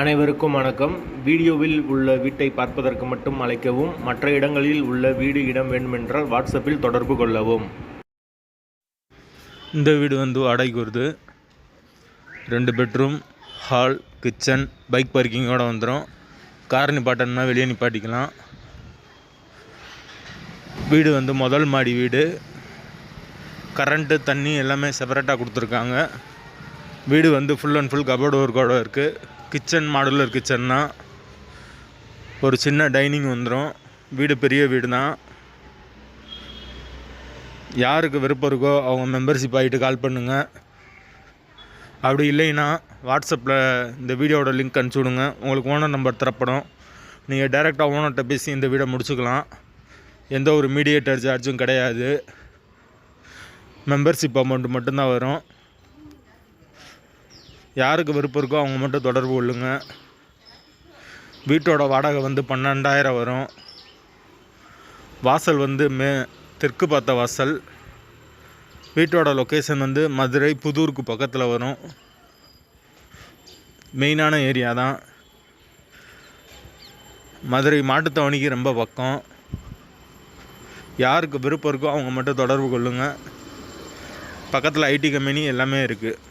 அனைவருக்கும் வணக்கம். வீடியோவில் உள்ள வீட்டை பார்ப்பதற்கு மட்டும் அழைக்கவும் மற்ற இடங்களில் உள்ள வீடு இடம் வேண்டுமென்றால் வாட்ஸ்அப்பில் தொடர்பு கொள்ளவும். இந்த வீடு வந்து வாடகைக்கு வருது. ரெண்டு பெட்ரூம் ஹால் கிச்சன் பைக் பார்க்கிங்கோட வந்துடும் கார் நிப்பாட்டணும்னா வெளியே நிப்பாட்டிக்கலாம். வீடு வந்து முதல் மாடி வீடு. கரண்ட்டு தண்ணி எல்லாமே செப்பரேட்டாக கொடுத்துருக்காங்க. வீடு வந்து ஃபுல் அண்ட் ஃபுல் கபோர்டு ஒர்க்கோட இருக்குது கிச்சன் மாடுலர் கிச்சன் தான். ஒரு சின்ன டைனிங் வந்துடும் வீடு பெரிய வீடு தான் யாருக்கு விருப்பம் இருக்கோ அவங்க மெம்பர்ஷிப் ஆகிட்டு கால் பண்ணுங்கள் அப்படி இல்லைன்னா வாட்ஸ்அப்பில் இந்த வீடியோட லிங்க் அனுப்பிச்சி விடுங்க. உங்களுக்கு ஓனர் நம்பர் தரப்படும். நீங்கள் டைரெக்டாக ஓனர்கிட்ட பேசி இந்த வீடை முடிச்சுக்கலாம். எந்த ஒரு மீடியேட்டர் சார்ஜும் கிடையாது. மெம்பர்ஷிப் அமௌண்ட் மட்டும்தான் வரும். யாருக்கு விருப்பம் இருக்கோ அவங்க மட்டும் தொடர்பு கொள்ளுங்க. வீட்டோட வாடகை வந்து பன்னெண்டாயிரம் வரும். வாசல் வந்து மே தெற்கு பார்த்த வாசல். வீட்டோட லொக்கேஷன் வந்து மதுரை புதூருக்கு பக்கத்தில் வரும். மெயினான ஏரியா தான். மதுரை மாட்டுத்தவணிக்கு ரொம்ப பக்கம். யாருக்கு விருப்பம் இருக்கோ அவங்க மட்டும் தொடர்பு கொள்ளுங்கள் பக்கத்தில் ஐடி கம்பெனி எல்லாமே இருக்குது